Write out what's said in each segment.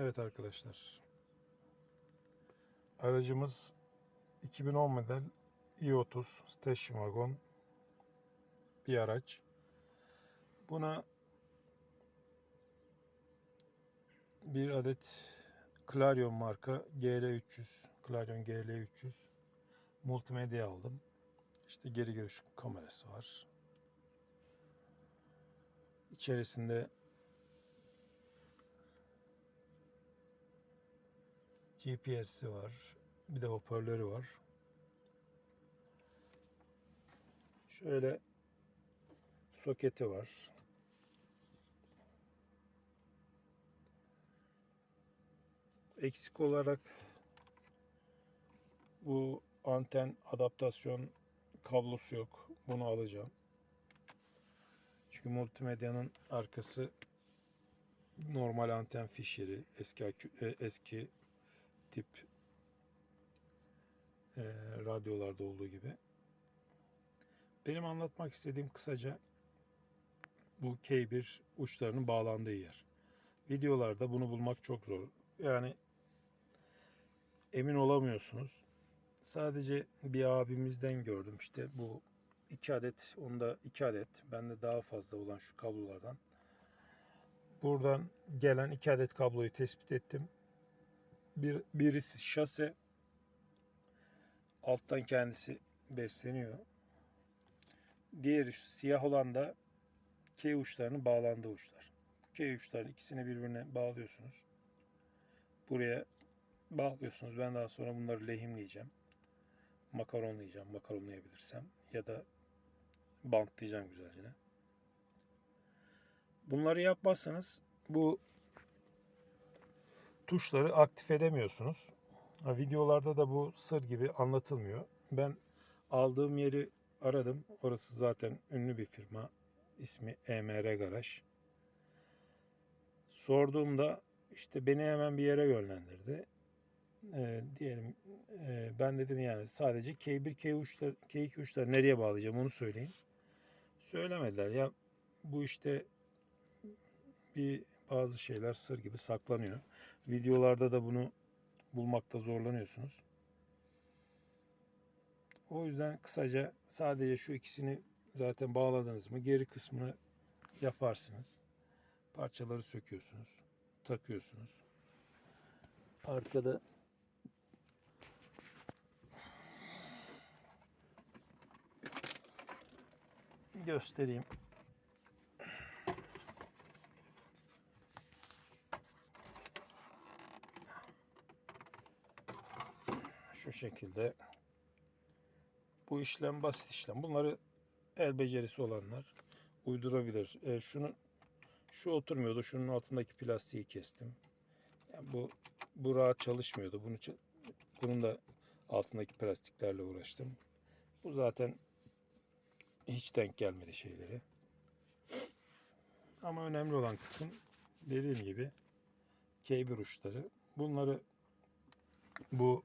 Evet arkadaşlar. Aracımız 2010 model i30 Station Wagon bir araç. Buna bir adet Clarion marka GL300 Clarion GL300 multimedya aldım. İşte geri görüş kamerası var. İçerisinde GPS'i var. Bir de hoparlörü var. Şöyle soketi var. Eksik olarak bu anten adaptasyon kablosu yok. Bunu alacağım. Çünkü multimedyanın arkası normal anten fişleri, eski e, eski tip e, radyolarda olduğu gibi. Benim anlatmak istediğim kısaca bu K1 uçlarının bağlandığı yer. Videolarda bunu bulmak çok zor. Yani emin olamıyorsunuz. Sadece bir abimizden gördüm işte bu iki adet, onda iki adet, bende daha fazla olan şu kablolardan. Buradan gelen iki adet kabloyu tespit ettim. Bir, birisi şase, alttan kendisi besleniyor. Diğeri siyah olan da K uçlarının bağlandığı uçlar. K uçların ikisini birbirine bağlıyorsunuz. Buraya bağlıyorsunuz. Ben daha sonra bunları lehimleyeceğim. Makaronlayacağım, makaronlayabilirsem. Ya da bantlayacağım güzelce. Bunları yapmazsanız bu tuşları aktif edemiyorsunuz. Videolarda da bu sır gibi anlatılmıyor. Ben aldığım yeri aradım. Orası zaten ünlü bir firma. İsmi EMR Garaj. Sorduğumda işte beni hemen bir yere yönlendirdi. Ee, diyelim e, ben dedim yani sadece K1 K uçlar K2 uçları nereye bağlayacağım onu söyleyin. Söylemediler. Ya bu işte bir bazı şeyler sır gibi saklanıyor. Videolarda da bunu bulmakta zorlanıyorsunuz. O yüzden kısaca sadece şu ikisini zaten bağladınız mı geri kısmını yaparsınız. Parçaları söküyorsunuz. Takıyorsunuz. Arkada göstereyim. Şu şekilde. Bu işlem basit işlem. Bunları el becerisi olanlar uydurabilir. E, şunu şu oturmuyordu. Şunun altındaki plastiği kestim. Yani bu bu rahat çalışmıyordu. Bunu bunun da altındaki plastiklerle uğraştım. Bu zaten hiç denk gelmedi şeyleri. Ama önemli olan kısım dediğim gibi K1 uçları. Bunları bu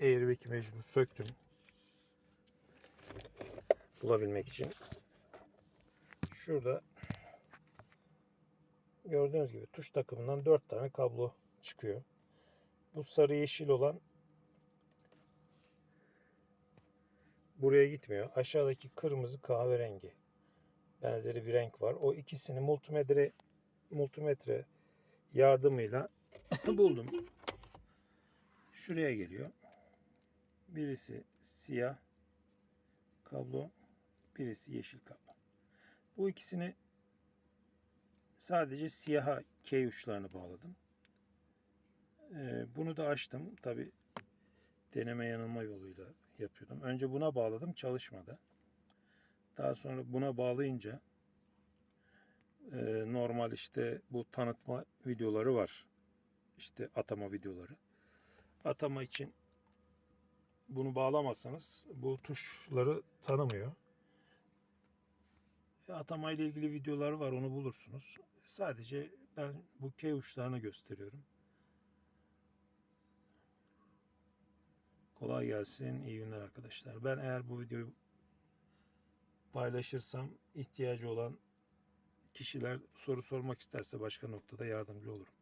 airbag'i mecbur söktüm. Bulabilmek için. Şurada gördüğünüz gibi tuş takımından 4 tane kablo çıkıyor. Bu sarı yeşil olan buraya gitmiyor. Aşağıdaki kırmızı kahverengi benzeri bir renk var. O ikisini multimetre multimetre yardımıyla buldum. Şuraya geliyor. Birisi siyah kablo, birisi yeşil kablo. Bu ikisini sadece siyaha K uçlarını bağladım. Ee, bunu da açtım. Tabi deneme yanılma yoluyla yapıyordum. Önce buna bağladım çalışmadı. Daha sonra buna bağlayınca e, normal işte bu tanıtma videoları var. İşte atama videoları. Atama için bunu bağlamazsanız bu tuşları tanımıyor. Atama ile ilgili videolar var onu bulursunuz. Sadece ben bu K uçlarını gösteriyorum. Kolay gelsin. iyi günler arkadaşlar. Ben eğer bu videoyu paylaşırsam ihtiyacı olan kişiler soru sormak isterse başka noktada yardımcı olurum.